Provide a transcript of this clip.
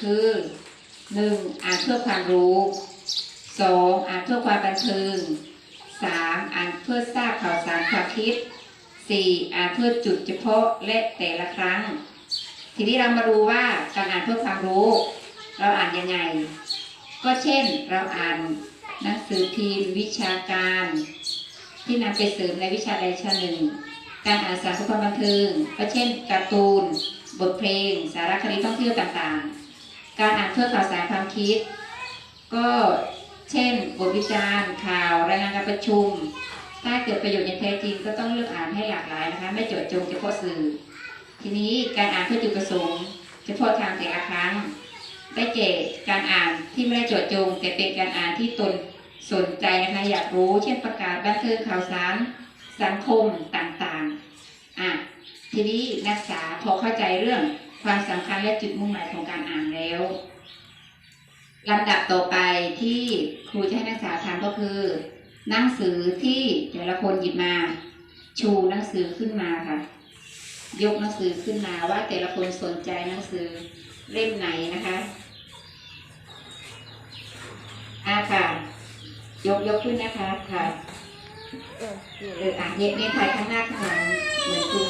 คือหนึ่งอ่านเพื่อความรู้สองอ่านเพื่อความบันเทิงสามอ่านเพื่อทราบข่าวสารความคิดสี่อ่านเพื่อจุดเฉพาะและแต่ละครั้ง ทีนี้เรามาดูว่าการอ่านเพื่อความรู้ เราอ่านยังไง ก็เช่นเราอ่านหนังสือพิมพ์วิชาการ ที่นำไปเสริมในวิชาใดวิชาหนึ่ง การอ่านสารความบันเทิงก็เช่นการ์ตูน บทเพลง สารคดีท่องเที่ยวต่างๆ การอ่านเพื่อข่าวสารความคิด ก็เช่น บทวิจารณ์ข่าวรายงานการประชุม ถ้าเกิดประโยชน์อย่างแท้จริงก็ต้องเลือกอ่านให้หลากหลายนะคะ ไม่เจาะจงเฉพาะสื่อ ทีนี้การอ่านเพื่อจุดประสงค์เฉพาะทางแต่ละครั้ง ได้แก่การอ่านที่ไม่ได้เจาะจง แต่เป็นการอ่านที่ตนสนใจนะคะอยากรู้ เช่นประกาศบันเทิงข่าวสารสังคมต่างๆอะทีนี้นักศึกษาพอเข้าใจเรื่องความสำคัญและจุดมุ่งหมายของการอ่านแล้ว ลำดับต่อไปที่ครูจะให้นักศึกษาทำก็คือ หนังสือที่แต่ละคนหยิบมา ชูหนังสือขึ้นมาค่ะ ยกหนังสือขึ้นมาว่าแต่ละคนสนใจหนังสือเล่มไหนนะคะอ่าค่ะ ยกยกขึ้นนะคะค่ะเอออยู่เอออะเนี่ยเนี่ยถ่ายข้างหน้าข้างหลังเหมือนครู